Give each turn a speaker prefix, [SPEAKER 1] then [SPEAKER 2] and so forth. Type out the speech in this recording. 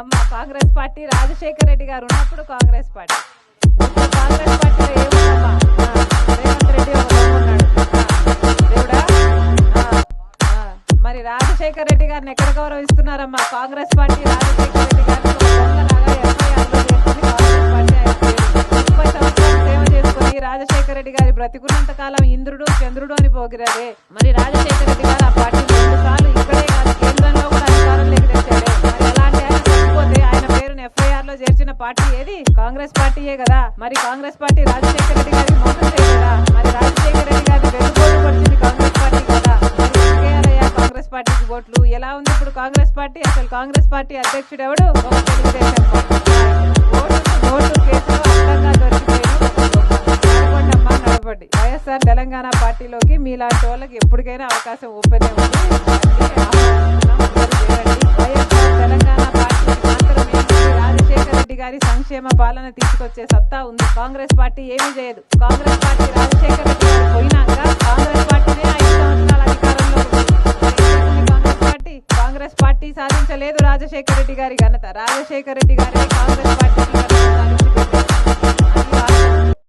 [SPEAKER 1] అమ్మ కాంగ్రెస్ పార్టీ రాజశేఖర రెడ్డి గారు ఉన్నప్పుడు కాంగ్రెస్ పార్టీ. కాంగ్రెస్ పార్టీలో ఏముందమ్మా? రేవంత్ రెడ్డి ఉన్నాడు. దేవుడా? మరి రాజశేఖర రెడ్డి గారిని ఎక్కడ గౌరవిస్తున్నారమ్మా? కాంగ్రెస్ పార్టీ రాజశేఖర రెడ్డి గారిని ముప్పై సంవత్సరాలు సేవ చేసుకుని రాజశేఖర రెడ్డి గారి బ్రతికున్నంత కాలం ఇంద్రుడు చంద్రుడు అని పోగిరదే. మరి రాజశేఖర రెడ్డి పార్టీ ఏది? కాంగ్రెస్ పార్టీయే కదా. మరి కాంగ్రెస్ పార్టీ రాజశేఖర రెడ్డి గారి మోసం చేయలేదా మరి రాజశేఖర రెడ్డి గారి వెన్నుపోటు కాంగ్రెస్ పార్టీ కదా. కాంగ్రెస్ పార్టీకి ఓట్లు. ఎలా ఉంది ఇప్పుడు కాంగ్రెస్ పార్టీ? అసలు కాంగ్రెస్ పార్టీ అధ్యక్షుడు ఎవడు? ఒక తెలుగుదేశం పార్టీ. ఓటు కేసులో వైఎస్ఆర్ తెలంగాణ పార్టీలోకి మీలాంటి వాళ్ళకి ఎప్పటికైనా అవకాశం ఓపెన్ ఉంది. గారి సంక్షేమ పాలన తీసుకొచ్చే సత్తా ఉంది. కాంగ్రెస్ పార్టీ ఏమీ చేయదు. కాంగ్రెస్ పార్టీ రాజశేఖర పోయినాక కాంగ్రెస్ పార్టీనే ఐదు సంవత్సరాల అధికారంలో కాంగ్రెస్ పార్టీ కాంగ్రెస్ పార్టీ సాధించలేదు రాజశేఖర రెడ్డి గారి ఘనత. రాజశేఖర రెడ్డి గారి కాంగ్రెస్ పార్టీ